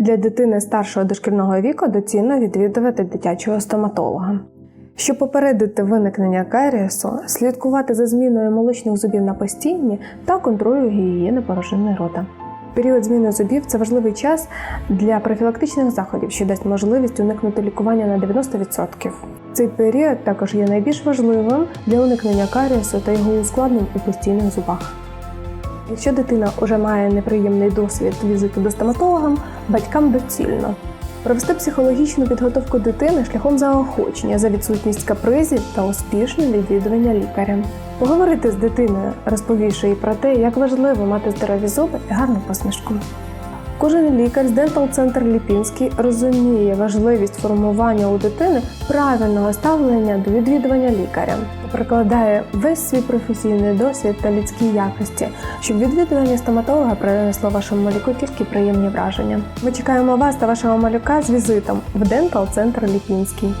Для дитини старшого дошкільного віку доцільно відвідувати дитячого стоматолога. Щоб попередити виникнення карієсу, слідкувати за зміною молочних зубів на постійні та контролю гігієни порожнини рота. Період зміни зубів це важливий час для профілактичних заходів, що дасть можливість уникнути лікування на 90%. Цей період також є найбільш важливим для уникнення карієсу та його ускладнень у постійних зубах. Якщо дитина вже має неприємний досвід візиту до стоматолога, батькам доцільно провести психологічну підготовку дитини шляхом заохочення за відсутність капризів та успішне відвідування лікаря. Поговорити з дитиною, розповівши їй про те, як важливо мати здорові зуби і гарну посмішку. Кожен лікар з Dental Центр Ліпінський розуміє важливість формування у дитини правильного ставлення до відвідування лікаря, прикладає весь свій професійний досвід та людські якості, щоб відвідування стоматолога принесло вашому малюку тільки приємні враження. Ми чекаємо вас та вашого малюка з візитом в Dental Центр Ліпінський.